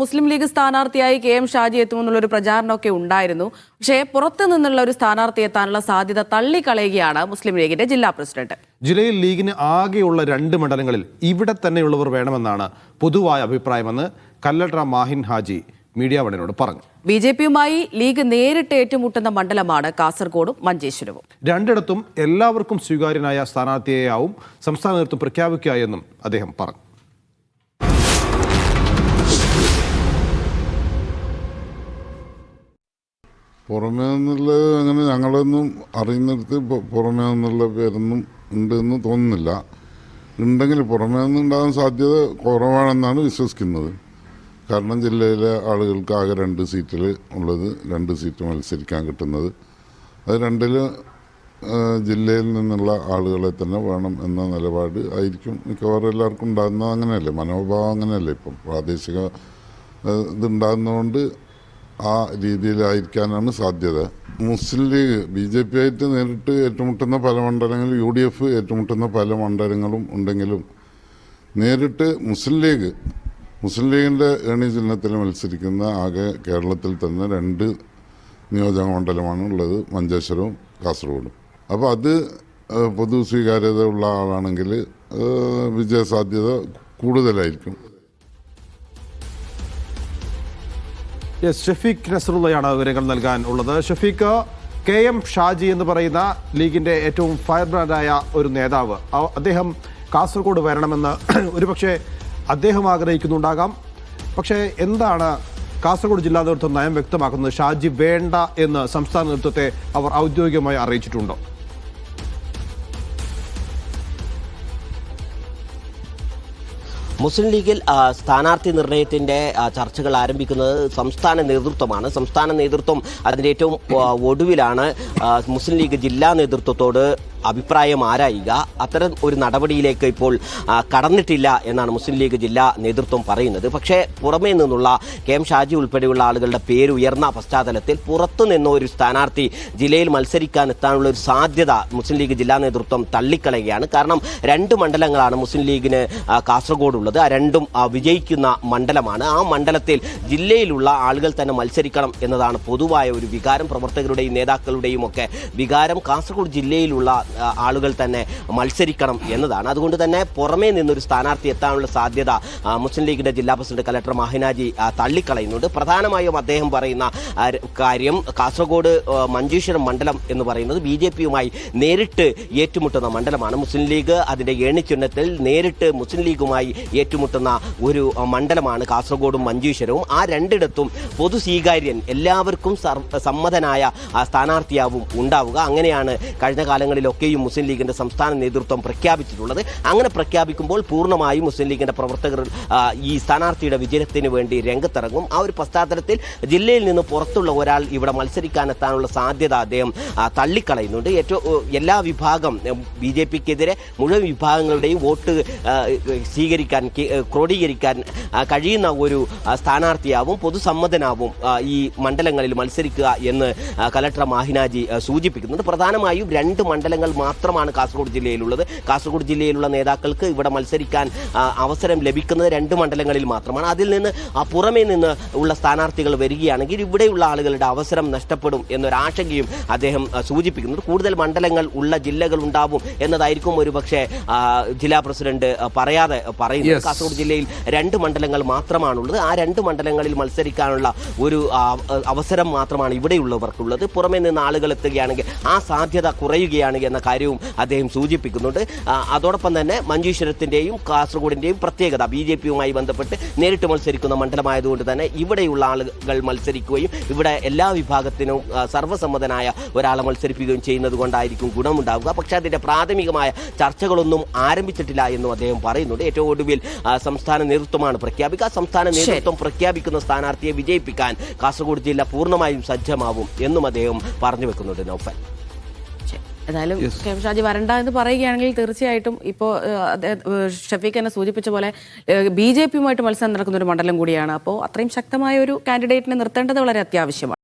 മുസ്ലിം ലീഗ് സ്ഥാനാർത്ഥിയായി K M Shaji എത്തുമെന്നുള്ള ഒരു പ്രചാരണമൊക്കെ ഉണ്ടായിരുന്നു. പക്ഷേ പുറത്തു നിന്നുള്ള ഒരു സ്ഥാനാർത്ഥി എത്താനുള്ള സാധ്യത തള്ളിക്കളയുകയാണ് മുസ്ലിം ലീഗിന്റെ ജില്ലാ പ്രസിഡന്റ്. ജില്ലയിൽ ലീഗിന് ആകെയുള്ള രണ്ട് മണ്ഡലങ്ങളിൽ ഇവിടെ തന്നെയുള്ളവർ വേണമെന്നാണ് പൊതുവായ അഭിപ്രായമെന്ന് കല്ലട്ര മാഹിൻ ഹാജി മീഡിയ വണിനോട് പറഞ്ഞു. ബി ജെ പിയുമായി ലീഗ് നേരിട്ട് ഏറ്റുമുട്ടുന്ന മണ്ഡലമാണ് കാസർഗോഡും മഞ്ചേശ്വരവും. രണ്ടിടത്തും എല്ലാവർക്കും സ്വീകാര്യനായ സ്ഥാനാർത്ഥിയെയാവും സംസ്ഥാന നേതൃത്വം പ്രഖ്യാപിക്കുക എന്നും അദ്ദേഹം പറഞ്ഞു. പുറമേ നിന്നുള്ള അങ്ങനെ ഞങ്ങളൊന്നും അറിയുന്നിടത്ത് പുറമേ നിന്നുള്ള പേരൊന്നും ഉണ്ടെന്ന് തോന്നുന്നില്ല. ഉണ്ടെങ്കിൽ പുറമേ നിന്നുണ്ടാകാൻ സാധ്യത കുറവാണെന്നാണ് വിശ്വസിക്കുന്നത്. കാരണം ജില്ലയിലെ ആളുകൾക്ക് ആകെ രണ്ട് സീറ്റിൽ ഉള്ളത് രണ്ട് സീറ്റ് മത്സരിക്കാൻ കിട്ടുന്നത്. അത് രണ്ടിൽ ജില്ലയിൽ നിന്നുള്ള ആളുകളെ തന്നെ വേണം എന്ന നിലപാട് ആയിരിക്കും മിക്കവാറും എല്ലാവർക്കും ഉണ്ടാകുന്നത് അങ്ങനെയല്ലേ? മനോഭാവം അങ്ങനെയല്ലേ ഇപ്പം? പ്രാദേശിക ഇതുണ്ടാകുന്നതുകൊണ്ട് ആ രീതിയിലായിരിക്കാനാണ് സാധ്യത. Muslim League B J P ആയിട്ട് നേരിട്ട് ഏറ്റുമുട്ടുന്ന പല മണ്ഡലങ്ങളും യു ഡി എഫ് ഏറ്റുമുട്ടുന്ന പല മണ്ഡലങ്ങളും ഉണ്ടെങ്കിലും നേരിട്ട് മുസ്ലിം ലീഗ് മുസ്ലിം ലീഗിന്റെ ഏണി ചിഹ്നത്തിൽ മത്സരിക്കുന്ന ആകെ കേരളത്തിൽ തന്നെ രണ്ട് നിയോജക മണ്ഡലമാണ് ഉള്ളത് മഞ്ചേശ്വരവും കാസർഗോഡും. അപ്പോൾ അത് പൊതു സ്വീകാര്യത ഉള്ള ആളാണെങ്കിൽ വിജയസാധ്യത കൂടുതലായിരിക്കും. യെസ് ഷഫീഖ് നസറുള്ളയാണ് വിവരങ്ങൾ നൽകാൻ ഉള്ളത്. ഷഫീഖ് കെ എം ഷാജി എന്ന് പറയുന്ന ലീഗിന്റെ ഏറ്റവും ഫയർ ബ്രാൻഡായ ഒരു നേതാവ്. അദ്ദേഹം കാസർഗോഡ് വരണമെന്ന് ഒരുപക്ഷെ അദ്ദേഹം ആഗ്രഹിക്കുന്നുണ്ടാകാം. പക്ഷേ എന്താണ് കാസർഗോഡ് ജില്ലാ നേതൃത്വം നയം വ്യക്തമാക്കുന്നത്? ഷാജി വേണ്ട എന്ന് സംസ്ഥാന നേതൃത്വത്തെ അവർ ഔദ്യോഗികമായി അറിയിച്ചിട്ടുണ്ടോ? മുസ്ലിം ലീഗിൽ സ്ഥാനാർത്ഥി നിർണയത്തിന്റെ ചർച്ചകൾ ആരംഭിക്കുന്നത് സംസ്ഥാന നേതൃത്വമാണ്. സംസ്ഥാന നേതൃത്വം അതിന്റെ ഏറ്റവും ഒടുവിലാണ് മുസ്ലിം ലീഗ് ജില്ലാ നേതൃത്വത്തോട് അഭിപ്രായം ആരായുക? അത്തരം ഒരു നടപടിയിലേക്ക് ഇപ്പോൾ കടന്നിട്ടില്ല എന്നാണ് മുസ്ലിം ലീഗ് ജില്ലാ നേതൃത്വം പറയുന്നത്. പക്ഷേ പുറമേ നിന്നുള്ള കെ എം ഷാജി ഉൾപ്പെടെയുള്ള ആളുകളുടെ പേര് ഉയർന്ന പശ്ചാത്തലത്തിൽ പുറത്തു നിന്ന് ഒരു സ്ഥാനാർത്ഥി ജില്ലയിൽ മത്സരിക്കാൻ എത്താനുള്ള ഒരു സാധ്യത മുസ്ലിം ലീഗ് ജില്ലാ നേതൃത്വം തള്ളിക്കളയുകയാണ്. കാരണം രണ്ട് മണ്ഡലങ്ങളാണ് മുസ്ലിം ലീഗിന് കാസർഗോഡ് ഉള്ളത് ആ രണ്ടും വിജയിക്കുന്ന മണ്ഡലമാണ്. ആ മണ്ഡലത്തിൽ ജില്ലയിലുള്ള ആളുകൾ തന്നെ മത്സരിക്കണം എന്നതാണ് പൊതുവായ ഒരു വികാരം. പ്രവർത്തകരുടെയും നേതാക്കളുടെയും ഒക്കെ വികാരം കാസർഗോഡ് ജില്ലയിലുള്ള ആളുകൾ തന്നെ മത്സരിക്കണം എന്നതാണ്. അതുകൊണ്ട് തന്നെ പുറമേ നിന്നൊരു സ്ഥാനാർത്ഥി എത്താനുള്ള സാധ്യത മുസ്ലിം ലീഗിന്റെ ജില്ലാ പ്രസിഡന്റ് കലക്ടർ മഹിനാജി തള്ളിക്കളയുന്നുണ്ട്. പ്രധാനമായും അദ്ദേഹം പറയുന്ന കാര്യം കാസർഗോഡ് മഞ്ചേശ്വരം മണ്ഡലം എന്ന് പറയുന്നത് ബി ജെ പിയുമായി നേരിട്ട് ഏറ്റുമുട്ടുന്ന മണ്ഡലമാണ്. മുസ്ലിം ലീഗ് അതിന്റെ ഏണിച്ചിഹ്നത്തിൽ നേരിട്ട് മുസ്ലിം ലീഗുമായി ഏറ്റുമുട്ടുന്ന ഒരു മണ്ഡലമാണ് കാസർഗോഡും മഞ്ചേശ്വരവും. ആ രണ്ടിടത്തും പൊതു സ്വീകാര്യൻ എല്ലാവർക്കും സമ്മതനായ സ്ഥാനാർത്ഥിയാവും ഉണ്ടാവുക. അങ്ങനെയാണ് കഴിഞ്ഞ കാലങ്ങളിലൊക്കെയും മുസ്ലിം ലീഗിന്റെ സംസ്ഥാന നേതൃത്വം പ്രഖ്യാപിച്ചിട്ടുള്ളത്. അങ്ങനെ പ്രഖ്യാപിക്കുമ്പോൾ പൂർണമായും മുസ്ലിം ലീഗിന്റെ പ്രവർത്തകർ ഈ സ്ഥാനാർത്ഥിയുടെ വിജയത്തിന് വേണ്ടി രംഗത്തിറങ്ങും. ആ ഒരു പശ്ചാത്തലത്തിൽ ജില്ലയിൽ നിന്ന് പുറത്തുള്ള ഒരാൾ ഇവിടെ മത്സരിക്കാനെത്താനുള്ള സാധ്യത അദ്ദേഹം തള്ളിക്കളയുന്നുണ്ട്. ഏറ്റവും എല്ലാ വിഭാഗം ബി ജെ പിക്കെതിരെ മുഴുവൻ വിഭാഗങ്ങളുടെയും വോട്ട് സ്വീകരിക്കാൻ ക്രോഡീകരിക്കാൻ കഴിയുന്ന ഒരു സ്ഥാനാർത്ഥിയാവും പൊതുസമ്മതനാവും ഈ മണ്ഡലങ്ങളിൽ മത്സരിക്കുക എന്ന് കലക്ടർ മാഹിനാജി സൂചിപ്പിക്കുന്നുണ്ട്. പ്രധാനമായും രണ്ട് മണ്ഡലങ്ങൾ മാത്രമാണ് കാസർഗോഡ് ജില്ലയിലുള്ളത്. കാസർഗോഡ് ജില്ലയിലുള്ള നേതാക്കൾക്ക് ഇവിടെ മത്സരിക്കാൻ അവസരം ലഭിക്കുന്നത് രണ്ട് മണ്ഡലങ്ങളിൽ മാത്രമാണ്. അതിൽ നിന്ന് പുറമേ നിന്ന് ഉള്ള സ്ഥാനാർത്ഥികൾ വരികയാണെങ്കിൽ ഇവിടെയുള്ള ആളുകളുടെ അവസരം നഷ്ടപ്പെടും എന്നൊരാശങ്കയും അദ്ദേഹം സൂചിപ്പിക്കുന്നു സൂചിപ്പിക്കുന്നുണ്ട്. കൂടുതൽ മണ്ഡലങ്ങൾ ഉള്ള ജില്ലകൾ ഉണ്ടാവും എന്നതായിരിക്കും ഒരു പക്ഷേ ജില്ലാ പ്രസിഡന്റ് പറയാതെ പറയുന്നത്. കാസർഗോഡ് ജില്ലയിൽ രണ്ട് മണ്ഡലങ്ങൾ മാത്രമാണുള്ളത്. ആ രണ്ട് മണ്ഡലങ്ങളിൽ മത്സരിക്കാനുള്ള ഒരു അവസരം മാത്രമാണ് ഇവിടെയുള്ളവർക്കുള്ളത്. പുറമേ നിന്ന് ആളുകൾ എത്തുകയാണെങ്കിൽ ആ സാധ്യത കുറയുകയാണ് എന്ന കാര്യവും അദ്ദേഹം സൂചിപ്പിക്കുന്നുണ്ട്. അതോടൊപ്പം തന്നെ മഞ്ചേശ്വരത്തിന്റെയും കാസർഗോഡിന്റെയും പ്രത്യേകത ബി ജെ പിയുമായി ബന്ധപ്പെട്ട് നേരിട്ട് മത്സരിക്കുന്ന മണ്ഡലമായതുകൊണ്ട് തന്നെ ഇവിടെയുള്ള ആളുകൾ മത്സരിക്കുകയും ഇവിടെ എല്ലാ വിഭാഗത്തിനും സർവസമ്മതനായ ഒരാളെ മത്സരിപ്പിക്കുകയും ചെയ്യുന്നത് കൊണ്ടായിരിക്കും ഗുണമുണ്ടാവുക. പക്ഷേ അതിന്റെ പ്രാഥമികമായ ചർച്ചകളൊന്നും ആരംഭിച്ചിട്ടില്ല എന്നും അദ്ദേഹം പറയുന്നുണ്ട്. ഏറ്റവും ഒടുവിൽ സംസ്ഥാന നേതൃത്വമാണ് പ്രഖ്യാപിക്കുക. സംസ്ഥാന നേതൃത്വം പ്രഖ്യാപിക്കുന്ന സ്ഥാനാർത്ഥിയെ വിജയിപ്പിക്കാൻ കാസർഗോഡ് ജില്ല പൂർണമായും സജ്ജമാവും എന്നും അദ്ദേഹം പറഞ്ഞു വെക്കുന്നുണ്ട് നൗഫൽ. ഏതായാലും കെ എം ഷാജി വരണ്ട എന്ന് പറയുകയാണെങ്കിൽ തീർച്ചയായിട്ടും ഇപ്പോൾ ഷഫീഖ് എന്നെ സൂചിപ്പിച്ച പോലെ ബി ജെ പിയുമായിട്ട് മത്സരം നടക്കുന്ന ഒരു മണ്ഡലം കൂടിയാണ്. അപ്പോൾ അത്രയും ശക്തമായ ഒരു കാൻഡിഡേറ്റിനെ നിർത്തേണ്ടത് വളരെ അത്യാവശ്യമാണ്.